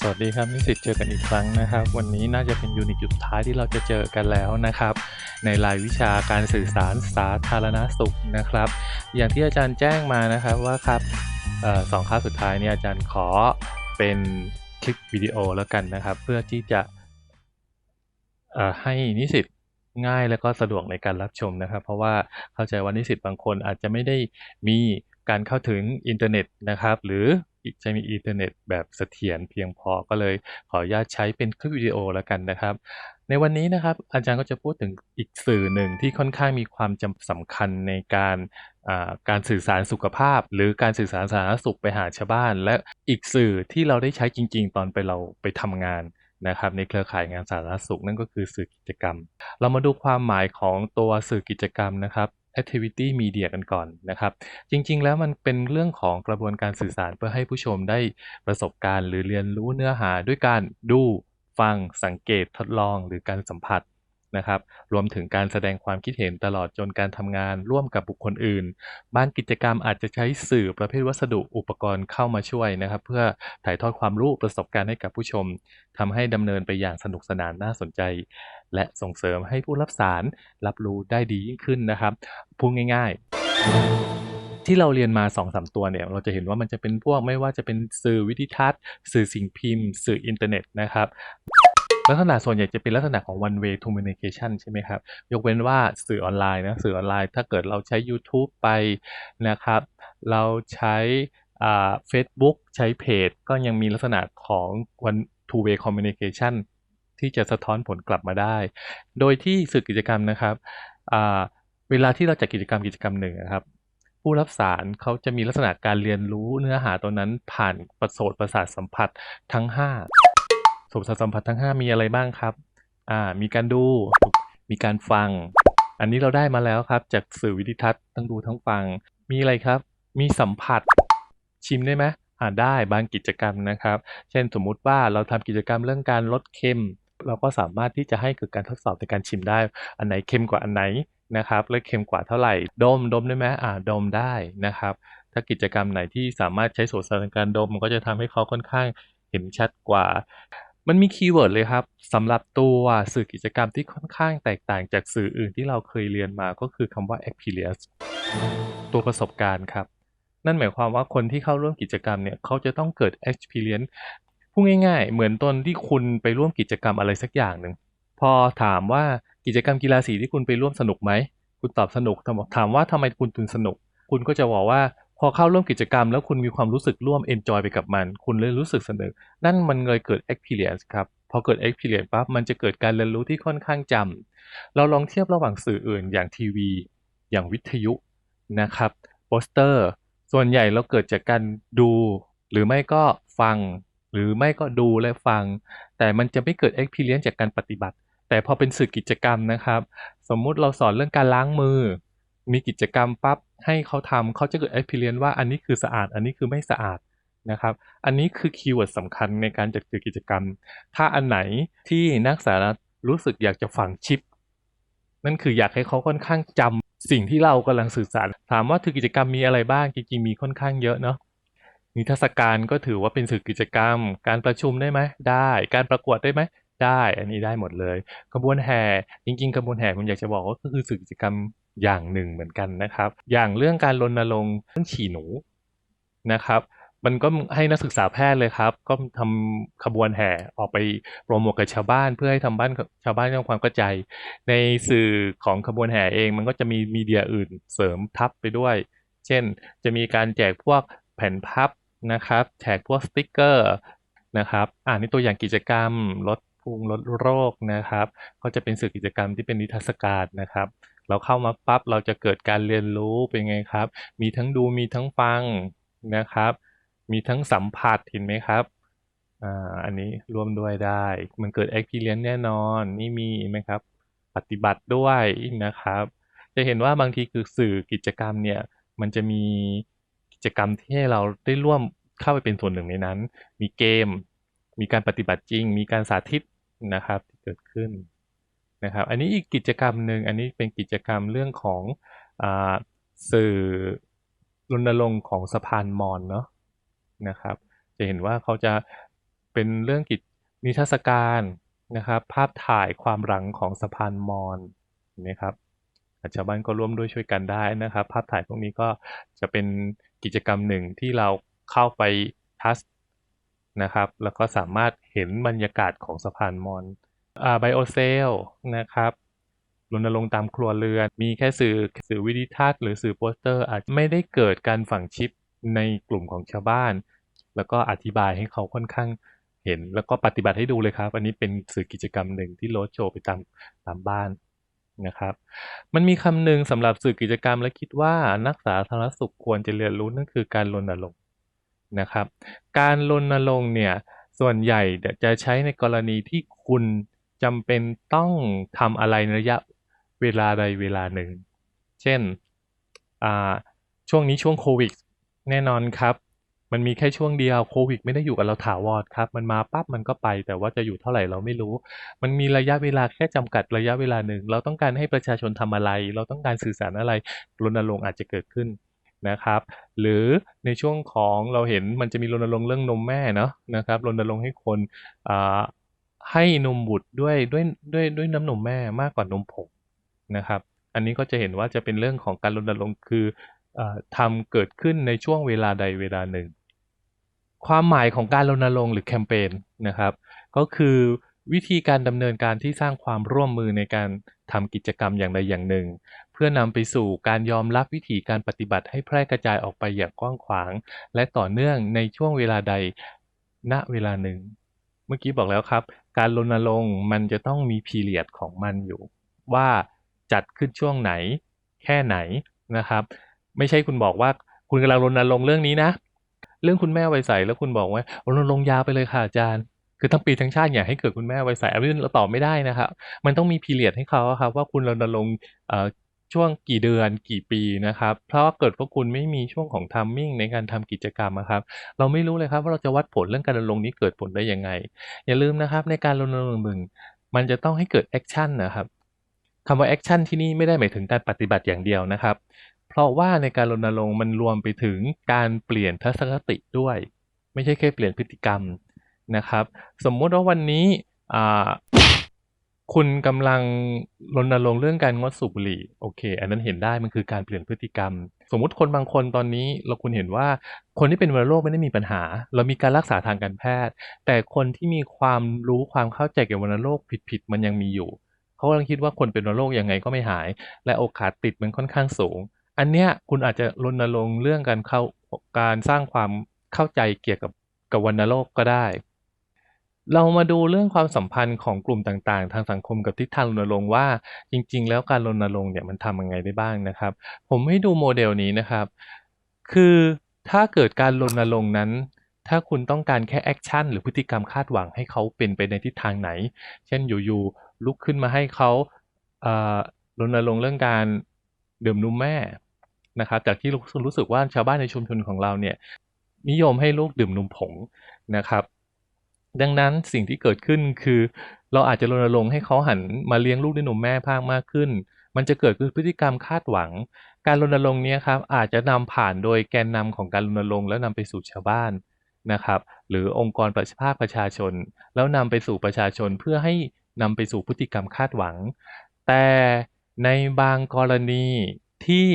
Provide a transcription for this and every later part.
สวัสดีครับนิสิตเจอกันอีกครั้งนะครับ วันนี้น่าจะเป็นยูนิตสุดท้ายที่เราจะเจอกันแล้วนะครับ ในรายวิชาการสื่อสารสาธารณสุขนะครับ อย่างที่อาจารย์แจ้งมานะครับว่าครับออสองคาบสุดท้ายเนี่ยอาจารย์ขอเป็นคลิปวิดีโอแล้วกันนะครับ เพื่อที่จะให้นิสิตง่ายและก็สะดวกในการรับชมนะครับ เพราะว่าเข้าใจว่านิสิตบางคนอาจจะไม่ได้มีการเข้าถึงอินเทอร์เน็ตนะครับ หรือ จะมีอินเทอร์เน็ตแบบเสถียรเพียงพอก็เลยขออนุญาตใช้เป็นคลิปวิดีโอแล้วกันนะครับ ในวันนี้นะครับอาจารย์ก็จะพูดถึงอีกสื่อหนึ่งที่ค่อนข้างมีความจำสำคัญในการการสื่อสารสุขภาพ หรือการสื่อสารสาธารณสุขไปหาชาวบ้าน และอีกสื่อที่เราได้ใช้จริง ๆ ตอนไปเราไปทำงานนะครับในเครือข่ายงานสาธารณสุขนั่นก็คือสื่อกิจกรรม เรามาดูความหมายของตัวสื่อกิจกรรมนะครับ activity media กันก่อนนะครับ จริง ๆ แล้วมันเป็นเรื่องของกระบวนการสื่อสารเพื่อให้ผู้ชมได้ประสบการณ์หรือเรียนรู้เนื้อหาด้วยการดูฟังสังเกตทดลองหรือการสัมผัสนะครับ รวมถึงการแสดงความคิดเห็นตลอดจนการทำงานร่วมกับบุคคลอื่น บางกิจกรรมอาจจะใช้สื่อประเภทวัสดุอุปกรณ์เข้ามาช่วยนะครับ เพื่อถ่ายทอดความรู้ประสบการณ์ให้กับผู้ชมทำให้ดำเนินไปอย่างสนุกสนานน่าสนใจ และส่งเสริมให้ผู้รับสารรับรู้ได้ดียิ่งขึ้นนะครับพูดง่าย ๆที่เราเรียนมา2อสตัวเนี่ยเราจะเห็นว่ามันจะเป็นพวกไม่ว่าจะเป็นสื่อวิดิทัศน์ สื่อสิ่งพิมพ์ สื่ออินเทอร์เน็ตนะครับ ลักษณะส่วนใหญ่จะเป็นลักษณะของ one way communication ใช่ไหมครับ ยกเว้นว่าสื่อออนไลน์นะสื่อออนไลน์ถ้าเกิดเราใช้ YouTube ไปนะครับ เราใช้อ่า Facebook ใช้เพจก็ยังมีลักษณะของ one two way communication ที่จะสะท้อนผลกลับมาได้ โดยที่สื่อกิจกรรมนะครับเวลาที่เราจัดกิจกรรมกิจกรรมหนึ่งนะครับ ผู้รับสารเขาจะมีลักษณะการเรียนรู้เนื้อหาตัวนั้นผ่านประโสตประสาทสัมผัสทั้ง5สตประสาทสัมผัสทั้ง 5 มีอะไรบ้างครับมีการดูมีการฟัง อันนี้เราได้มาแล้วครับ จากสื่อวิดิทัศน์ทั้งดูทั้งฟัง มีอะไรครับ มีสัมผัสชิมได้ไหมอ่าได้บางกิจกรรมนะครับ เช่นสมมุติว่าเราทำกิจกรรมเรื่องการลดเค็ม เราก็สามารถที่จะให้เกิดการทดสอบในการชิมได้ อันไหนเค็มกว่าอันไหนนะครับ และเค็มกว่าเท่าไหร่ ดม ดมได้ไหมอ่า ดมได้นะครับ ถ้ากิจกรรมไหนที่สามารถใช้โสตรสาทในการดม มันก็จะทำให้เขาค่อนข้างเห็นชัดกว่า มันมีคีย์เวิร์ดเลยครับสำหรับตัวสื่อกิจกรรมที่ค่อนข้างแตกต่างจากสื่ออื่นที่เราเคยเรียนมาก็คือคำว่า experience ตัวประสบการณ์ครับนั่นหมายความว่าคนที่เข้าร่วมกิจกรรมเนี่ยเขาจะต้องเกิด experience พูดง่าย ๆ เหมือนตอนที่คุณไปร่วมกิจกรรมอะไรสักอย่างหนึ่งพอถามว่ากิจกรรมกีฬาสีที่คุณไปร่วมสนุกไหมคุณตอบสนุกถามว่าทำไมคุณถึงสนุก คุณก็จะบอกว่าพอเข้าร่วมกิจกรรม แล้วคุณมีความรู้สึกร่วม enjoy ไปกับมัน คุณเลยรู้สึกสนุก นั่นมันเลยเกิด experience ครับพอเกิด experience ปั๊บมันจะเกิดการเรียนรู้ที่ค่อนข้างจำเราลองเทียบระหว่างสื่ออื่นอย่างทีวี อย่างวิทยุนะครับโปสเตอร์ ส่วนใหญ่เราเกิดจากการดู หรือไม่ก็ฟัง หรือไม่ก็ดูและฟัง แต่มันจะไม่เกิด experience จากการปฏิบัติ แต่พอเป็นสื่อกิจกรรมนะครับ สมมุติเราสอนเรื่องการล้างมือ มีกิจกรรมปั๊บให้เขาทำเขาจะเกิด experience ว่าอันนี้คือสะอาด อันนี้คือไม่สะอาดนะครับ อันนี้คือคีย์เวิร์ดสำคัญในการจัดกิจกรรม ถ้าอันไหนที่นักสาธารณรู้สึกอยากจะฝังชิป นั่นคืออยากให้เขาค่อนข้างจำสิ่งที่เรากำลังสื่อสาร ถามว่าถือกิจกรรมมีอะไรบ้าง จริงๆ มีค่อนข้างเยอะเนาะ นิทรรศการก็ถือว่าเป็นสื่อกิจกรรม การประชุมได้ไหมได้ การประกวดได้ไหมได้ อันนี้ได้หมดเลยขบวนแห่จริงๆขบวนแห่ผมอยากจะบอกว่าก็คือสื่อกิจกรรมอย่างหนึ่งเหมือนกันนะครับ อย่างเรื่องการรณรงค์เรื่องฉี่หนูนะครับ มันก็ให้นักศึกษาแพทย์เลยครับ ก็ทำขบวนแห่ออกไปโปรโมทกับชาวบ้าน เพื่อให้ทำบ้านชาวบ้านได้ความเข้าใจ ในสื่อของขบวนแห่เอง มันก็จะมีมีเดียอื่นเสริมทับไปด้วย เช่น จะมีการแจกพวกแผ่นพับ นะครับแจกพวกสติกเกอร์นะครับอ่านี่ตัวอย่างกิจกรรมลดภูมิลดโรคนะครับ ก็จะเป็นสื่อกิจกรรมที่เป็นนิทรรศการนะครับ เราเข้ามาปั๊บเราจะเกิดการเรียนรู้เป็นไงครับ มีทั้งดูมีทั้งฟังนะครับ มีทั้งสัมผัสเห็นไหมครับอ่าอันนี้รวมด้วยได้ มันเกิด experience แน่นอน นี่มีไหมครับ ปฏิบัติด้วยนะครับ จะเห็นว่าบางทีคือสื่อกิจกรรมเนี่ย มันจะมี จกรรมที่ให้เราได้ร่วมเข้าไปเป็นส่วนหนึ่งในนั้น มีเกม มีการปฏิบัติจริง มีการสาธิตนะครับที่เกิดขึ้นนะครับ อันนี้อีกกิจกรรมหนึ่งอันนี้เป็นกิจกรรมเรื่องของอาสื่อรณรงค์ของสะพานมอญเนาะนะครับ จะเห็นว่าเขาจะเป็นเรื่องกิจนิทรรศการนะครับ ภาพถ่ายความหลังของสะพานมอญเห็นไหมครับชาวบ้านก็ร่วมด้วยช่วยกันได้นะครับ ภาพถ่ายพวกนี้ก็จะเป็น กิจกรรมหนึ่งที่เราเข้าไปทัชนะครับ แล้วก็สามารถเห็นบรรยากาศของสะพานมอญอ่าไบโอเซลนะครับรณรงค์ตามครัวเรือน มีแค่สื่อสื่อวิดิทัศน์หรือสื่อโปสเตอร์ อาจไม่ได้เกิดการฝังชิปในกลุ่มของชาวบ้าน แล้วก็อธิบายให้เขาค่อนข้างเห็น แล้วก็ปฏิบัติให้ดูเลยครับ อันนี้เป็นสื่อกิจกรรมหนึ่งที่โรดโชว์ไปตามตามบ้าน นะครับ มันมีคำหนึ่งสำหรับสื่อกิจกรรมและคิดว่านักสาธารณสุขควรจะเรียนรู้นั่นคือการรณรงค์นะครับ การรณรงค์เนี่ยส่วนใหญ่จะใช้ในกรณีที่คุณจำเป็นต้องทำอะไรในระยะเวลาใดเวลาหนึ่ง เช่นอ่าช่วงนี้ช่วงโควิดแน่นอนครับ มันมีแค่ช่วงเดียวโควิดไม่ได้อยู่กับเราถาวรครับ มันมาปั๊บมันก็ไป แต่ว่าจะอยู่เท่าไหร่เราไม่รู้ มันมีระยะเวลาแค่จำกัดระยะเวลาหนึ่ง เราต้องการให้ประชาชนทำอะไร เราต้องการสื่อสารอะไรรณรงค์อาจจะเกิดขึ้นนะครับ หรือในช่วงของเราเห็นมันจะมีรณรงค์เรื่องนมแม่เนาะนะครับรณรงค์ให้คนให้นมบุตรด้วยด้วยด้วยด้วยน้ำนมแม่มากกว่านมผงนะครับ อันนี้ก็จะเห็นว่าจะเป็นเรื่องของการรณรงค์คืออทำเกิดขึ้นในช่วงเวลาใดเวลาหนึ่ง ความหมายของการรณรงค์หรือแคมเปญนะครับ ก็คือวิธีการดำเนินการที่สร้างความร่วมมือในการทำกิจกรรมอย่างใดอย่างหนึ่ง เพื่อนำไปสู่การยอมรับวิธีการปฏิบัติให้แพร่กระจายออกไปอย่างกว้างขวาง และต่อเนื่องในช่วงเวลาใดณเวลาหนึ่ง เมื่อกี้บอกแล้วครับ การรณรงค์มันจะต้องมีพีเรียดของมันอยู่ ว่าจัดขึ้นช่วงไหน แค่ไหนนะครับ ไม่ใช่คุณบอกว่าคุณกำลังรณรงค์เรื่องนี้นะ เรื่องคุณแม่วัยใสแล้วคุณบอกว่ารณรงยาไปเลยค่ะอาจารย์ คือทั้งปีทั้งชาติอย่าให้เกิดคุณแม่ไวใสอันนี้เราตอบไม่ได้นะครับ มันต้องมีพีเรียดให้เขาครับว่าคุณรณรงค์ช่วงกี่เดือนกี่ปีนะครับ เพราะว่าเกิดว่าคุณไม่มีช่วงของทัมมิ่งในการทำกิจกรรมอะครับ เราไม่รู้เลยครับว่าเราจะวัดผลเรื่องการรณรงค์นี้เกิดผลได้ยังไง อย่าลืมนะครับในการรณรงค์หนึ่งมันจะต้องให้เกิดแอคชั่นนะครับคำว่าแอคชั่นที่นี่ไม่ได้หมายถึงการปฏิบัติอย่างเดียวนะครับ เพราะว่าในการรณรงค์มันรวมไปถึงการเปลี่ยนทัศนคติด้วย ไม่ใช่แค่เปลี่ยนพฤติกรรมนะครับ สมมุติว่าวันนี้คุณกำลังรณรงค์เรื่องการงดสูบบุหรี่โอเค อันนั้นเห็นได้มันคือการเปลี่ยนพฤติกรรม สมมุติคนบางคนตอนนี้เราคุณเห็นว่าคนที่เป็นวัณโรคไม่ได้มีปัญหา เรามีการรักษาทางการแพทย์ แต่คนที่มีความรู้ความเข้าใจเกี่ยวกับวัณโรคผิดๆมันยังมีอยู่ เขากำลังคิดว่าคนเป็นวัณโรคยังไงก็ไม่หาย และโอกาสติดมันค่อนข้างสูง อันเนี้ยคุณอาจจะรณรงค์เรื่องการเข้าการสร้างความเข้าใจเกี่ยวกับกับวัณโรคก็ได้ เรามาดูเรื่องความสัมพันธ์ของกลุ่มต่างๆ ทางสังคมกับทิศทางรณรงค์ว่าจริง ๆ แล้วการรณรงค์เนี่ยมันทำยังไงได้บ้างนะครับ ผมให้ดูโมเดลนี้นะครับ คือถ้าเกิดการรณรงค์นั้น ถ้าคุณต้องการแค่แอคชั่นหรือพฤติกรรมคาดหวังให้เขาเป็นไปในทิศทางไหน เช่นอยู่ๆลุกขึ้นมาให้เขารณรงค์เรื่องการดื่มนมแม่ นะครับจากที่รู้รู้สึกว่าชาวบ้านในชุมชนของเราเนี่ยนิยมให้ลูกดื่มนมผงนะครับ ดังนั้นสิ่งที่เกิดขึ้นคือ เราอาจจะรณรงค์ให้เขาหันมาเลี้ยงลูกด้วยนมแม่ภาคมากขึ้น มันจะเกิดคือพฤติกรรมคาดหวัง การรณรงค์เนี้ยครับอาจจะนำผ่านโดยแกนนำของการรณรงค์แล้วนำไปสู่ชาวบ้านนะครับ หรือองค์กรประชาภาคประชาชน แล้วนำไปสู่ประชาชนเพื่อให้นำไปสู่พฤติกรรมคาดหวัง แต่ในบางกรณี ที่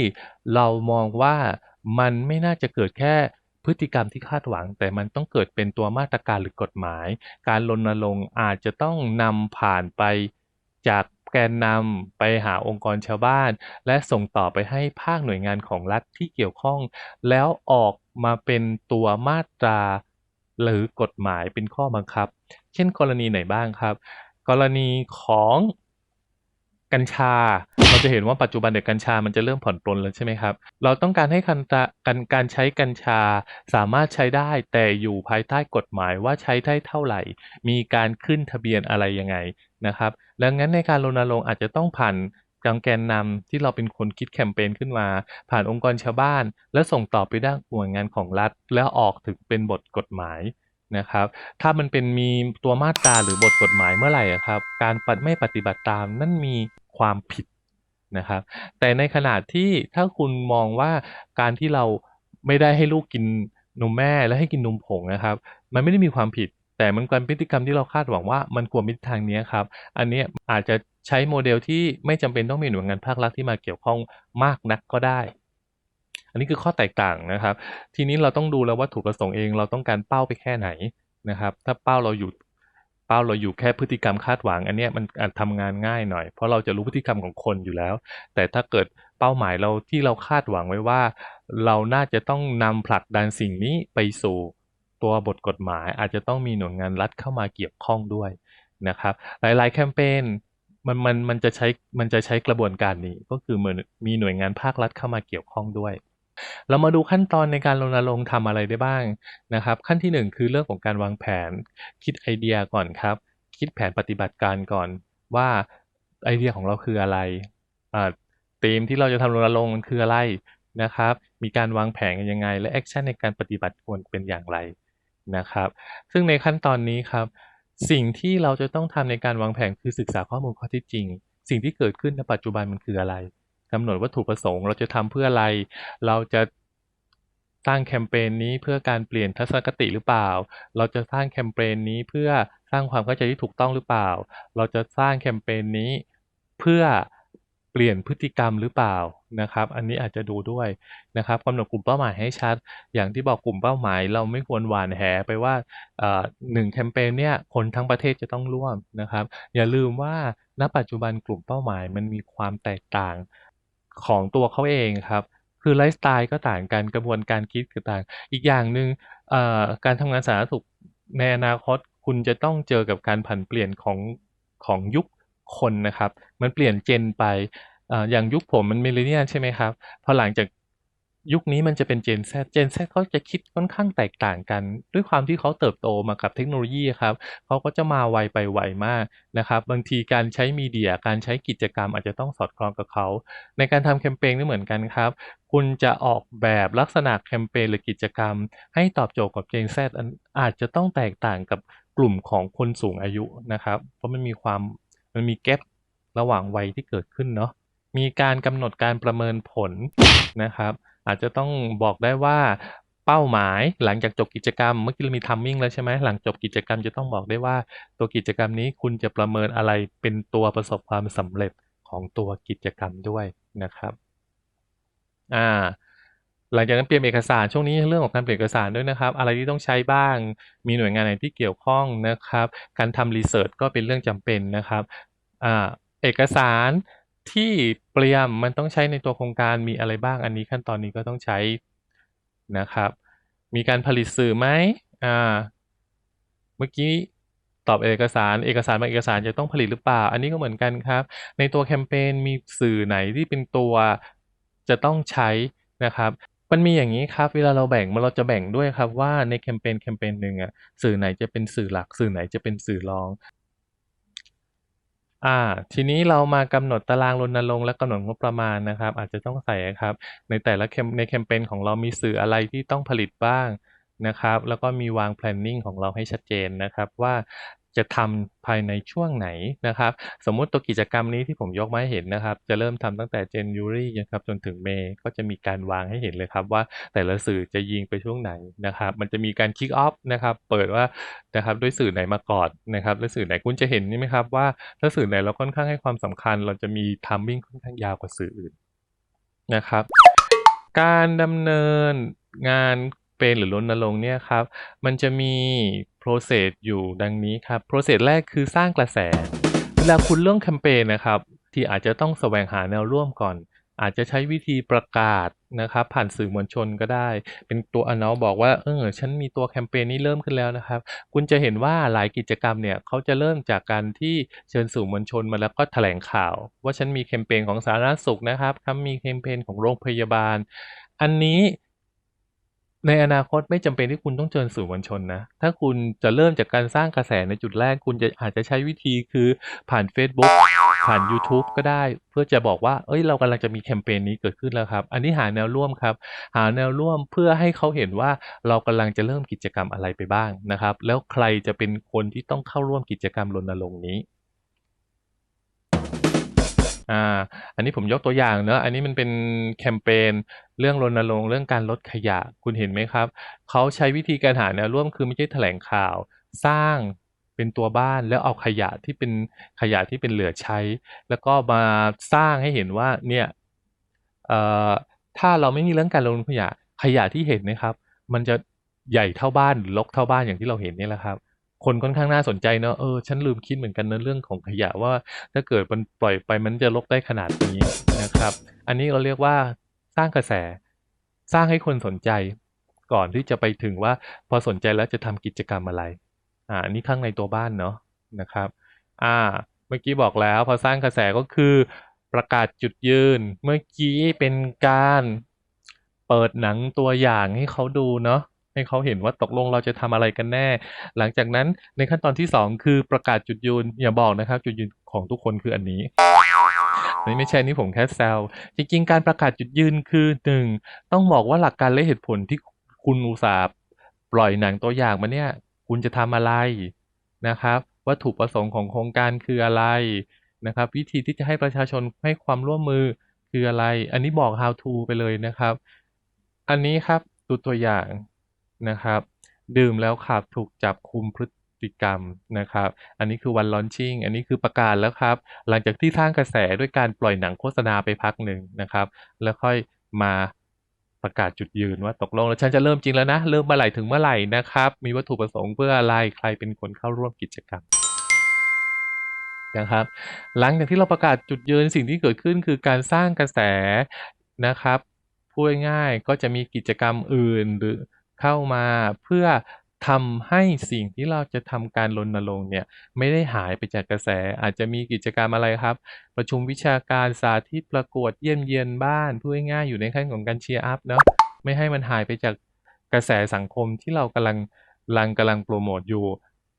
เรามองว่ามันไม่น่าจะเกิดแค่พฤติกรรมที่คาดหวัง แต่มันต้องเกิดเป็นตัวมาตรการหรือกฎหมาย การรณรงค์อาจจะต้องนำผ่านไปจากแกนนำไปหาองค์กรชาวบ้าน และส่งต่อไปให้ภาคหน่วยงานของรัฐที่เกี่ยวข้อง แล้วออกมาเป็นตัวมาตรา หรือกฎหมายเป็นข้อบังคับ เช่นกรณีไหนบ้างครับ กรณีของ กัญชา เราจะเห็นว่าปัจจุบันเด็กกัญชามันจะเริ่มผ่อนปลนแล้วใช่ไหมครับ เราต้องการให้การการใช้กัญชาสามารถใช้ได้แต่อยู่ภายใต้กฎหมายว่าใช้ได้เท่าไหร่ มีการขึ้นทะเบียนอะไรยังไงนะครับดังนั้นในการรณรงค์อาจจะต้องผ่านกางแกนนำที่เราเป็นคนคิดแคมเปญขึ้นมา ผ่านองค์กรชาวบ้าน แล้วส่งต่อไปด้านหน่วยงานของรัฐ แล้วออกถึงเป็นบทกฎหมายนะครับ ถ้ามันเป็นมีตัวมาตราหรือบทกฎหมายเมื่อไหร่ครับ การปฏิไม่ปฏิบัติตามนั่นมี ความผิดนะครับ แต่ในขณะที่ถ้าคุณมองว่าการที่เราไม่ได้ให้ลูกกินนมแม่และให้กินนมผงนะครับ มันไม่ได้มีความผิด แต่มันเป็นพฤติกรรมที่เราคาดหวังว่ามันควรมีทิทางนี้ครับ อันนี้อาจจะใช้โมเดลที่ไม่จำเป็นต้องมีหน่วยงานภาครัฐที่มาเกี่ยวข้องมากนักก็ได้ อันนี้คือข้อแตกต่างนะครับ ทีนี้เราต้องดูแล้วว่าถูกประสงค์เองเราต้องการเป้าไปแค่ไหนนะครับ ถ้าเป้าเราอยู่ เป้าเราอยู่แค่พฤติกรรมคาดหวัง อันนี้มันอาจทำงานง่ายหน่อย เพราะเราจะรู้พฤติกรรมของคนอยู่แล้ว แต่ถ้าเกิดเป้าหมายเราที่เราคาดหวังไว้ว่า เราน่าจะต้องนำผลักดันสิ่งนี้ไปสู่ตัวบทกฎหมาย อาจจะต้องมีหน่วยงานรัฐเข้ามาเกี่ยวข้องด้วยนะครับ หลายๆ แคมเปญมันมันมันจะใช้มันจะใช้กระบวนการนี้ก็คือเหมือนมีหน่วยงานภาครัฐเข้ามาเกี่ยวข้องด้วย เรามาดูขั้นตอนในการรณรงค์ทำอะไรได้บ้างนะครับ ขั้นที่หนึ่งคือเรื่องของการวางแผน คิดไอเดียก่อนครับ คิดแผนปฏิบัติการก่อนว่าไอเดียของเราคืออะไรอ่าธีมที่เราจะทำรณรงค์มันคืออะไรนะครับ มีการวางแผนกันยังไง และแอคชั่นในการปฏิบัติควรเป็นอย่างไรนะครับ ซึ่งในขั้นตอนนี้ครับ สิ่งที่เราจะต้องทำในการวางแผนคือศึกษาข้อมูลข้อเท็จจริง สิ่งที่เกิดขึ้นในปัจจุบันมันคืออะไร กำหนดวัตถุประสงค์ เราจะทำเพื่ออะไร เราจะสร้างแคมเปญนี้เพื่อการเปลี่ยนทัศนคติหรือเปล่า เราจะสร้างแคมเปญนี้เพื่อสร้างความเข้าใจที่ถูกต้องหรือเปล่า เราจะสร้างแคมเปญนี้เพื่อเปลี่ยนพฤติกรรมหรือเปล่านะครับ อันนี้อาจจะดูด้วยนะครับกำหนดกลุ่มเป้าหมายให้ชัด อย่างที่บอกกลุ่มเป้าหมาย เราไม่ควรหวานแหไปว่าหนึ่งแคมเปญเนี่ยคนทั้งประเทศจะต้องร่วมนะครับ อย่าลืมว่าณปัจจุบันกลุ่มเป้าหมายมันมีความแตกต่าง ของตัวเขาเองครับ คือไลฟ์สไตล์ก็ต่างกันกระบวนการคิดก็ต่าง อีกอย่างหนึ่งเอ่อการทำงานสาธารณสุขในอนาคตคุณจะต้องเจอกับการผันเปลี่ยนของของยุคคนนะครับ มันเปลี่ยนเจนไปออย่างยุคผมมันมิลเลนเนียลใช่ไหมครับ พอหลังจาก ยุคนี้มันจะเป็น Gen Z Gen Z เขาจะคิดค่อนข้างแตกต่างกัน ด้วยความที่เขาเติบโตมากับเทคโนโลยีครับเขาก็จะมาไวไปไวมากนะครับบางทีการใช้มีเดียการใช้กิจกรรมอาจจะต้องสอดคล้องกับเขา ในการทำแคมเปญก็เหมือนกันครับคุณจะออกแบบลักษณะแคมเปญหรือกิจกรรม ให้ตอบโจทย์กับ Gen Z อันอาจจะต้องแตกต่างกับกลุ่มของคนสูงอายุนะครับ เพราะมันมีความมันมีแกลระหว่างวัยที่เกิดขึ้นเนาะมีการกำหนดการประเมินผลนะครับ อาจจะต้องบอกได้ว่าเป้าหมายหลังจากจบกิจกรรมเมื่อกี้เรามีทัมมิ่งแล้วใช่ไหมหลังจบกิจกรรมจะต้องบอกได้ว่า ตัวกิจกรรมนี้คุณจะประเมินอะไรเป็นตัวประสบความสำเร็จของตัวกิจกรรมด้วยนะครับอ่าหลังจากนั้นเตรียมเอกสารช่วงนี้เรื่องของการเปลี่ยนเอกสารด้วยนะครับ อะไรที่ต้องใช้บ้าง มีหน่วยงานไหนที่เกี่ยวข้องนะครับ การทำรีเสิร์ชก็เป็นเรื่องจำเป็นนะครับอ่าเอกสาร ที่เตรียมมันต้องใช้ในตัวโครงการมีอะไรบ้างอันนี้ขั้นตอนนี้ก็ต้องใช้นะครับ มีการผลิตสื่อไหมอ่าเมื่อกี้ตอบเอกสารเอกสารบางเอกสารจะต้องผลิตหรือเปล่า อันนี้ก็เหมือนกันครับ ในตัวแคมเปญมีสื่อไหนที่เป็นตัวจะต้องใช้นะครับมันมีอย่างนี้ครับ เวลาเราแบ่งมันเราจะแบ่งด้วยครับว่าในแคมเปญแคมเปญหนึ่งอะสื่อไหนจะเป็นสื่อหลัก สื่อไหนจะเป็นสื่อรอง อ่า ทีนี้เรามากำหนดตารางรณรงค์และกำหนดงบประมาณนะครับ อาจจะต้องใส่ครับ ในแต่ละแคมในแคมเปญของเรามีสื่ออะไรที่ต้องผลิตบ้างนะครับ แล้วก็มีวาง planning ของเราให้ชัดเจนนะครับว่า จะทำภายในช่วงไหนนะครับ สมมุติตัวกิจกรรมนี้ที่ผมยกมาให้เห็นนะครับ จะเริ่มทำตั้งแต่ January นะครับจนถึงเมย์ก็จะมีการวางให้เห็นเลยครับ ว่าแต่ละสื่อจะยิงไปช่วงไหนนะครับ มันจะมีการ kick off นะครับ เปิดว่านะครับด้วยสื่อไหนมาก่อนนะครับด้วสื่อไหนคุณจะเห็นนี่ไหมครับว่าถ้าสื่อไหนเราค่อนข้างให้ความสำคัญ เราจะมี timing ค่อนข้างยาวกว่าสื่ออื่นนะครับ การดำเนินงานเป็นหรือรณรงค์เนี่ยครับ มันจะมี process อยู่ดังนี้ครับ process แรกคือสร้างกระแส เวลาคุณเรื่องแคมเปญนะครับ ที่อาจจะต้องแสวงหาแนวร่วมก่อน อาจจะใช้วิธีประกาศนะครับ ผ่านสื่อมวลชนก็ได้ เป็นตัวอนาบอกว่าเออฉันมีตัวแคมเปญนี้เริ่มขึ้นแล้วนะครับ คุณจะเห็นว่าหลายกิจกรรมเนี่ยเขาจะเริ่มจากการที่เชิญสื่อมวลชนมาแล้วก็แถลงข่าว ว่าฉันมีแคมเปญของสาธารณสุขนะครับทำมีแคมเปญของโรงพยาบาล อันนี้ ในอนาคตไม่จำเป็นที่คุณต้องเชิญสื่อมวลชนนะ ถ้าคุณจะเริ่มจากการสร้างกระแสในจุดแรก คุณจะอาจจะใช้วิธีคือผ่าน Facebook ผ่าน YouTube ก็ได้ เพื่อจะบอกว่า เอ้ย เรากำลังจะมีแคมเปญนี้เกิดขึ้นแล้วครับ อันนี้หาแนวร่วมครับ หาแนวร่วมเพื่อให้เขาเห็นว่าเรากำลังจะเริ่มกิจกรรมอะไรไปบ้างนะครับ แล้วใครจะเป็นคนที่ต้องเข้าร่วมกิจกรรมรณรงค์นี้อ่าอันนี้ผมยกตัวอย่างเนอะอันนี้มันเป็นแคมเปญ เรื่องรณรงค์เรื่องการลดขยะ คุณเห็นไหมครับ เขาใช้วิธีการหาแนวร่วมคือไม่ใช่แถลงข่าว สร้างเป็นตัวบ้านแล้วเอาขยะที่เป็นขยะที่เป็นเหลือใช้ แล้วก็มาสร้างให้เห็นว่าเนี่ยถ้าเราไม่มีเรื่องการลงทุนขยะขยะที่เห็นนะครับ มันจะใหญ่เท่าบ้านหรือรกเท่าบ้านอย่างที่เราเห็นนี่แหละครับ คนค่อนข้างน่าสนใจเนอะเออฉันลืมคิดเหมือนกันนะเรื่องของขยะว่า ถ้าเกิดมันปล่อยไปมันจะรกได้ขนาดนี้นะครับ อันนี้เราเรียกว่า ร้างกระแส สร้างให้คนสนใจ ก่อนที่จะไปถึงว่าพอสนใจแล้วจะทำกิจกรรมอะไร อ่านนี้ข้างในตัวบ้านเนาะนะครับ อ่า เมื่อกี้บอกแล้วพอสร้างกระแสก็คือประกาศจุดยืน เมื่อกี้เป็นการเปิดหนังตัวอย่างให้เขาดูเนาะ ให้เขาเห็นว่าตกลงเราจะทำอะไรกันแน่ หลังจากนั้นในขั้นตอนที่สองคือประกาศจุดยืนอย่าบอกนะครับ จุดยืนของทุกคนคืออันนี้นี่ไม่ใช่นี่ผมแค่แซวจริงๆ การประกาศจุดยืนคือหนึ่งต้องบอกว่าหลักการและเหตุผลที่คุณอุตสาห์ปล่อยหนังตัวอย่างมาเนี่ย คุณจะทำอะไรนะครับวัตถุประสงค์ของโครงการคืออะไรนะครับ วิธีที่จะให้ประชาชนให้ความร่วมมือคืออะไร อันนี้บอก how to ไปเลยนะครับ อันนี้ครับดูตัวอย่าง นะครับ ดื่มแล้วขับถูกจับคุมพฤติกรรมนะครับ อันนี้คือวันลอนชิ่งอันนี้คือประกาศแล้วครับ หลังจากที่สร้างกระแสด้วยการปล่อยหนังโฆษณาไปพักหนึ่งนะครับ แล้วค่อยมาประกาศจุดยืนว่าตกลงแล้วฉันจะเริ่มจริงแล้วนะ เริ่มเมื่อไหร่ถึงเมื่อไหร่นะครับ มีวัตถุประสงค์เพื่ออะไรใครเป็นคนเข้าร่วมกิจกรรมนะครับ หลังจากที่เราประกาศจุดยืนสิ่งที่เกิดขึ้นคือการสร้างกระแสนะครับพูดง่ายก็จะมีกิจกรรมอื่นหรือ เข้ามาเพื่อทำให้สิ่งที่เราจะทำการรณรงค์เนี่ยไม่ได้หายไปจากกระแส อาจจะมีกิจกรรมอะไรครับ ประชุมวิชาการสาธิตประกวดเยี่ยมเยียนบ้านพูดง่ายๆอยู่ในขั้นของการเชียร์อัพเนาะไม่ให้มันหายไปจากกระแสสังคมที่เรากำลังกำลังกำลังโปรโมทอยู่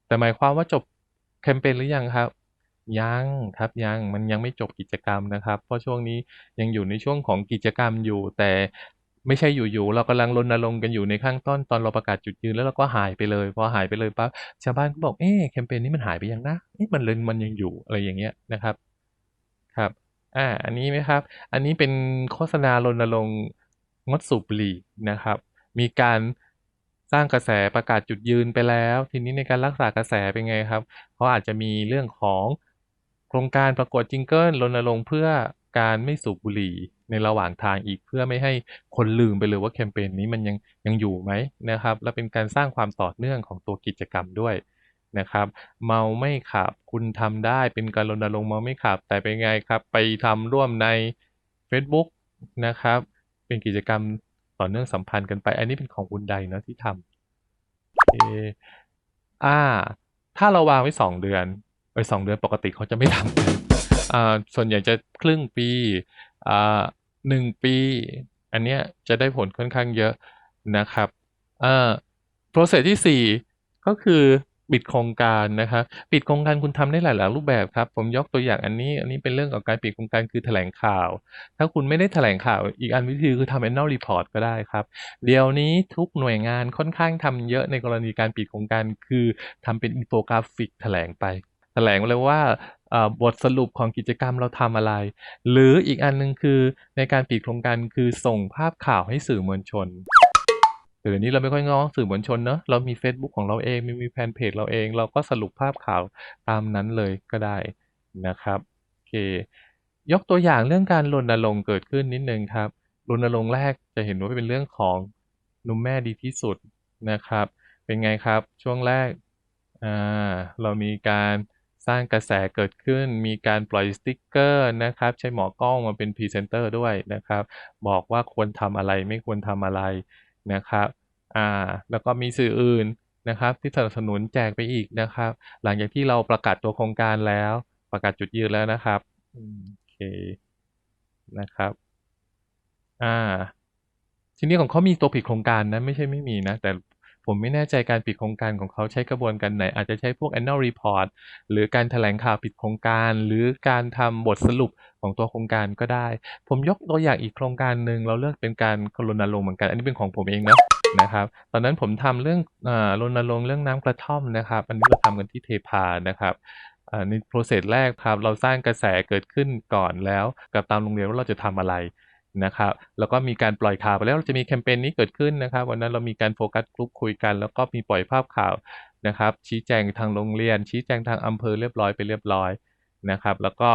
แต่หมายความว่าจบแคมเปญหรือยังครับ ยังครับยังมันยังไม่จบกิจกรรมนะครับ เพราะช่วงนี้ยังอยู่ในช่วงของกิจกรรมอยู่ แต่ ไม่ใช่อยู่ๆเรากำลังรณรงค์กันอยู่ในข้างต้นตอนเราประกาศจุดยืนแล้วเราก็หายไปเลย พอหายไปเลยปั๊บชาวบ้านก็บอกเอ๊ะแคมเปญนี้มันหายไปยังนะเอ๊ะมันเลยมันยังอยู่อะไรอย่างเงี้ยนะครับครับอ่าอันนี้ไหมครับ อันนี้เป็นโฆษณารณรงค์งดสูบบุหรี่นะครับ มีการสร้างกระแสประกาศจุดยืนไปแล้ว ทีนี้ในการรักษากระแสเป็นไงครับเขาอาจจะมีเรื่องของโครงการประกวดจิงเกิลรณรงค์เพื่อการไม่สูบบุหรี่ ในระหว่างทางอีกเพื่อไม่ให้คนลืมไปเลยว่าแคมเปญนี้มันยังยังอยู่ไหมนะครับ และเป็นการสร้างความต่อเนื่องของตัวกิจกรรมด้วยนะครับ เมาไม่ขับคุณทำได้เป็นการรณรงค์เมาไม่ขับ แต่เป็นไงครับ ไปทำร่วมใน Facebook นะครับ เป็นกิจกรรมต่อเนื่องสัมพันธ์กันไป อันนี้เป็นของบุญใดนะที่ทำโออ่า ถ้าเราวางไว้สองเดือนไปสองเดือนปกติเขาจะไม่ทำอ่าส่วนใหญ่จะครึ่งปีอ่า หนึ่งปี อันเนี้ยจะได้ผลค่อนข้างเยอะนะครับอ่า process ที่สี่ก็คือปิดโครงการนะครับปิดโครงการคุณทำได้หลาย ๆ รูปแบบครับ ผมยกตัวอย่างอันนี้ อันนี้เป็นเรื่องของการปิดโครงการคือแถลงข่าว ถ้าคุณไม่ได้แถลงข่าวอีกอันวิธีคือทำ annual report ก็ได้ครับ เดี๋ยวนี้ทุกหน่วยงานค่อนข้างทำเยอะในกรณีการปิดโครงการคือทำเป็นอินโฟกราฟิกแถลงไป แถลงเลยว่า บทสรุปของกิจกรรมเราทำอะไร หรืออีกอันนึงคือในการปิดโครงการคือส่งภาพข่าวให้สื่อมวลชนเดี๋ยวนี้เราไม่ค่อยง้อสื่อมวลชนเนอะเรามี Facebook ของเราเองมีมีแฟนเพจเราเอง เราก็สรุปภาพข่าวตามนั้นเลยก็ได้นะครับโอเคยกตัวอย่างเรื่องการรณรงค์เกิดขึ้นนิดนึงครับรณรงค์แรกจะเห็นว่าเป็นเรื่องของนุ่มแม่ดีที่สุดนะครับ เป็นไงครับช่วงแรกอ่าเรามีการ สร้างกระแสเกิดขึ้น มีการปล่อยสติ๊กเกอร์นะครับ ใช้หมอกล้องมาเป็นพรีเซนเตอร์ด้วยนะครับ บอกว่าควรทำอะไรไม่ควรทำอะไรนะครับ อ่า แล้วก็มีสื่ออื่นนะครับ ที่สนับสนุนแจกไปอีกนะครับ หลังจากที่เราประกาศตัวโครงการแล้ว ประกาศจุดยืนแล้วนะครับโอเคนะครับ อ่าทีนี้ของเขามีตัวผิดโครงการนะไม่ใช่ไม่มีนะ แต่ ผมไม่แน่ใจการปิดโครงการของเขาใช้กระบวนการไหน อาจจะใช้พวก annual report หรือการแถลงข่าวปิดโครงการ หรือการทำบทสรุปของตัวโครงการก็ได้ ผมยกตัวอย่างอีกโครงการหนึ่งเราเลือกเป็นการรณรงค์เหมือนกัน อันนี้เป็นของผมเองนะนะครับ ตอนนั้นผมทำเรื่องรณรงค์เรื่องน้ำกระท่อมนะครับ อันนี้เราทำกันที่เทพานะครับในโปรเซสแรกครับเราสร้างกระแสเกิดขึ้นก่อนแล้ว กับตามโรงเรียนว่าเราจะทำอะไร นะครับแล้วก็มีการปล่อยข่าวไปแล้วเราจะมีแคมเปญนี้เกิดขึ้นนะครับ วันนั้นเรามีการโฟกัสกลุ่มคุยกัน แล้วก็มีปล่อยภาพข่าวนะครับ ชี้แจงทางโรงเรียน ชี้แจงทางอำเภอเรียบร้อยไปเรียบร้อยนะครับ แล้วก็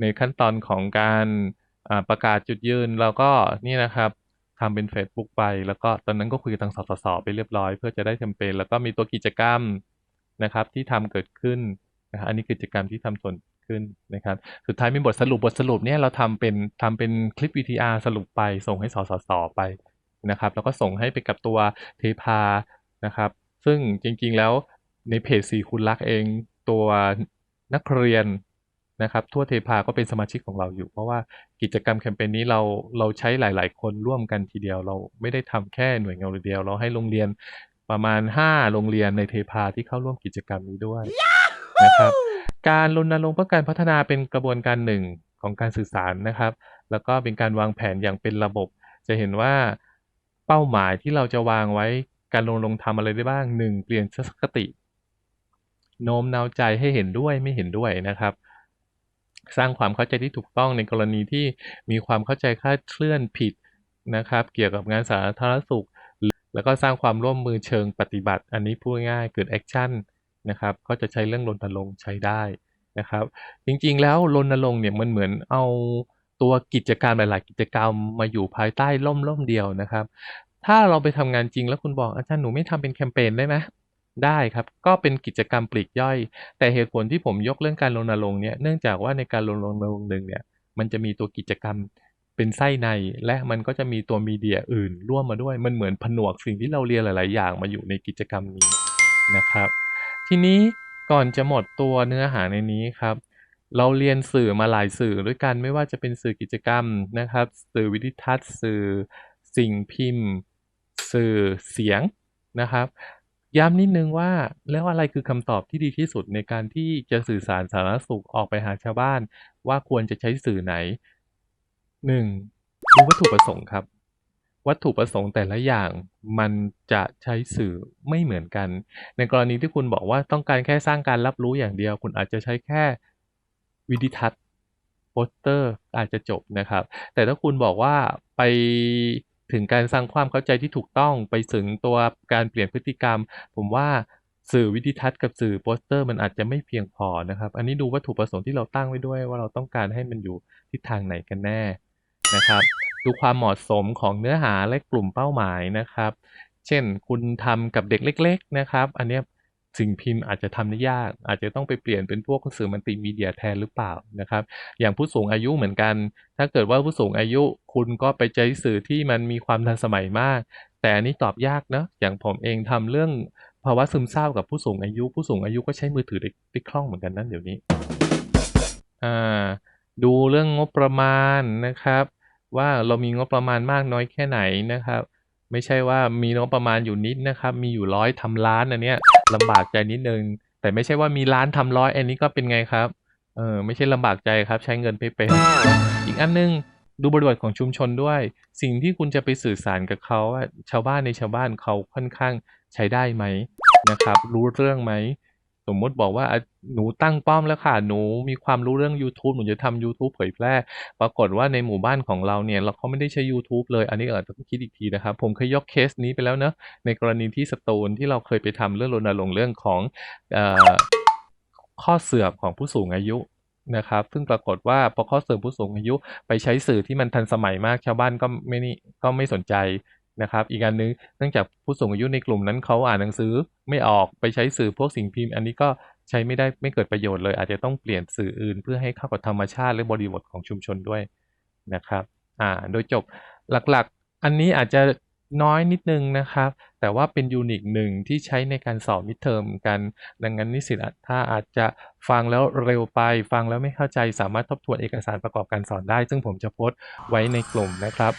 ในขั้นตอนของการประกาศจุดยืนเราก็นี่นะครับทำเป็น Facebook ไป แล้วก็ตอนนั้นก็คุยกับทางสสสไปเรียบร้อย เพื่อจะได้แคมเปญแล้วก็มีตัวกิจกรรมนะครับที่ทำเกิดขึ้นนะอันนี้กิจกรรมที่ทำส่วน ขึ้นนะครับ สุดท้ายมีบทสรุปบทสรุปเนี่ยเราทำเป็นทำเป็นคลิป VTR สรุปไป ส่งให้สสสไปนะครับ แล้วก็ส่งให้ไปกับตัวเทพานะครับ ซึ่งจริง ๆ แล้วในเพจสี่คุณรักเองตัวนักเรียนนะครับ ทั่วเทพาก็เป็นสมาชิกของเราอยู่ เพราะว่ากิจกรรมแคมเปญนี้เราเราใช้หลาย ๆ คนร่วมกันทีเดียว เราไม่ได้ทำแค่หน่วยงานเดียว เราให้โรงเรียนประมาณ 5 โรงเรียนในเทพาที่เข้าร่วมกิจกรรมนี้ด้วยนะครับ การรณรงค์เพื่อการพัฒนาเป็นกระบวนการหนึ่งของการสื่อสารนะครับ แล้วก็เป็นการวางแผนอย่างเป็นระบบ จะเห็นว่าเป้าหมายที่เราจะวางไว้การรณรงทำอะไรได้บ้างหนึ่งเปลี่ยนทัศนคติ โน้มน้าวใจให้เห็นด้วยไม่เห็นด้วยนะครับ สร้างความเข้าใจที่ถูกต้องในกรณีที่มีความเข้าใจคลาดเคลื่อนผิดนะครับ เกี่ยวกับงานสาธารณสุข แล้วก็สร้างความร่วมมือเชิงปฏิบัติ อันนี้พูดง่ายเกิดแอคชั่น นะครับ ก็จะใช้เรื่องรณรงค์ใช้ได้นะครับ จริงๆแล้วรณรงค์เนี่ยมันเหมือนเอาตัวกิจการหลาย ๆ กิจกรรมมาอยู่ภายใต้ร่มร่มเดียวนะครับ ถ้าเราไปทำงานจริงแล้วคุณบอกอาจารย์หนูไม่ทำเป็นแคมเปญได้ไหมได้ครับ ก็เป็นกิจกรรมปลีกย่อย แต่เหตุผลที่ผมยกเรื่องการรณรงค์เนี่ย เนื่องจากว่าในการรณรงค์หนึ่งเนี่ย มันจะมีตัวกิจกรรมเป็นไส้ใน และมันก็จะมีตัวมีเดียอื่นร่วมมาด้วย มันเหมือนผนวกสิ่งที่เราเรียนหลาย ๆ อย่างมาอยู่ในกิจกรรมนี้นะครับ ทีนี้ก่อนจะหมดตัวเนื้อหาในนี้ครับ เราเรียนสื่อมาหลายสื่อด้วยกันไม่ว่าจะเป็นสื่อกิจกรรมนะครับ สื่อวิดิทัศน์ สื่อสิ่งพิมพ์ สื่อเสียงนะครับ ย้ำนิดนึงว่าแล้วอะไรคือคำตอบที่ดีที่สุดในการที่จะสื่อสารสาธารณสุขออกไปหาชาวบ้าน ว่าควรจะใช้สื่อไหนหนึ่งดูวัตถุประสงค์ครับ วัตถุประสงค์แต่ละอย่างมันจะใช้สื่อไม่เหมือนกัน ในกรณีที่คุณบอกว่าต้องการแค่สร้างการรับรู้อย่างเดียว คุณอาจจะใช้แค่วิดิทัศน์โปสเตอร์อาจจะจบนะครับ แต่ถ้าคุณบอกว่าไปถึงการสร้างความเข้าใจที่ถูกต้องไปถึงตัวการเปลี่ยนพฤติกรรม ผมว่าสื่อวิดิทัศน์กับสื่อโปสเตอร์มันอาจจะไม่เพียงพอนะครับ อันนี้ดูวัตถุประสงค์ที่เราตั้งไว้ด้วยว่าเราต้องการให้มันอยู่ทิศทางไหนกันแน่นะครับ ดูความเหมาะสมของเนื้อหาและกลุ่มเป้าหมายนะครับ เช่น คุณทำกับเด็กเล็ก ๆ นะครับ อันนี้สิ่งพิมพ์อาจจะทำได้ยาก อาจจะต้องไปเปลี่ยนเป็นพวกสื่อมัลติมีเดียแทนหรือเปล่านะครับ อย่างผู้สูงอายุเหมือนกัน ถ้าเกิดว่าผู้สูงอายุคุณก็ไปใช้สื่อที่มันมีความทันสมัยมาก แต่อันนี้ตอบยากเนะอย่างผมเองทำเรื่องภาวะซึมเศร้ากับผู้สูงอายุ ผู้สูงอายุก็ใช้มือถือได้คล่องเหมือนกันนั่นเดี๋ยวนี้ อ่า ดูเรื่องงบประมาณนะครับ ว่าเรามีงบประมาณมากน้อยแค่ไหนนะครับ ไม่ใช่ว่ามีงบประมาณอยู่นิดนะครับ มีอยู่ร้อยทำล้านอันเนี้ยลำบากใจนิดนึง แต่ไม่ใช่ว่ามีล้านทำร้อยอันนี้ก็เป็นไงครับเออไม่ใช่ลำบากใจครับ ใช้เงินไม่เป็นอีกอันนึงดูบริบทของชุมชนด้วย สิ่งที่คุณจะไปสื่อสารกับเขาอะชาวบ้านในชาวบ้านเขาค่อนข้างใช้ได้ไหมนะครับ รู้เรื่องไหม สมมติบอกว่าหนูตั้งป้อมแล้วค่ะ หนูมีความรู้เรื่อง YouTube หนูจะทำ YouTube เผยแพร่ ปรากฏว่าในหมู่บ้านของเราเนี่ย เราเขาไม่ได้ใช้ YouTube เลย อันนี้อาจจะต้องคิดอีกทีนะครับ ผมเคยยกเคสนี้ไปแล้วเนอะในกรณีที่สตูลที่เราเคยไปทำเรื่องรณรงค์เรื่องของอข้อเสื่อมของผู้สูงอายุนะครับ ซึ่งปรากฏว่าพอข้อเสื่อมผู้สูงอายุไปใช้สื่อที่มันทันสมัยมาก ชาวบ้านก็ไม่นี่ก็ไม่สนใจ นะครับ อีกอันนึงเนื่องจากผู้สูงอายุในกลุ่มนั้นเขาอ่านหนังสือไม่ออกไปใช้สื่อพวกสิ่งพิมพ์ อันนี้ก็ใช้ไม่ได้ไม่เกิดประโยชน์เลย อาจจะต้องเปลี่ยนสื่ออื่น เพื่อให้เข้ากับธรรมชาติและบริบทของชุมชนด้วยนะครับ อ่า โดยจบหลักๆ อันนี้อาจจะน้อยนิดนึงนะครับ แต่ว่าเป็นยูนิคหนึ่งที่ใช้ในการสอบมิดเทอมกัน ดังนั้นนิสิตถ้าอาจจะฟังแล้วเร็วไป ฟังแล้วไม่เข้าใจสามารถทบทวนเอกสารประกอบการสอนได้ ซึ่งผมจะโพสต์ไว้ในกลุ่มนะครับ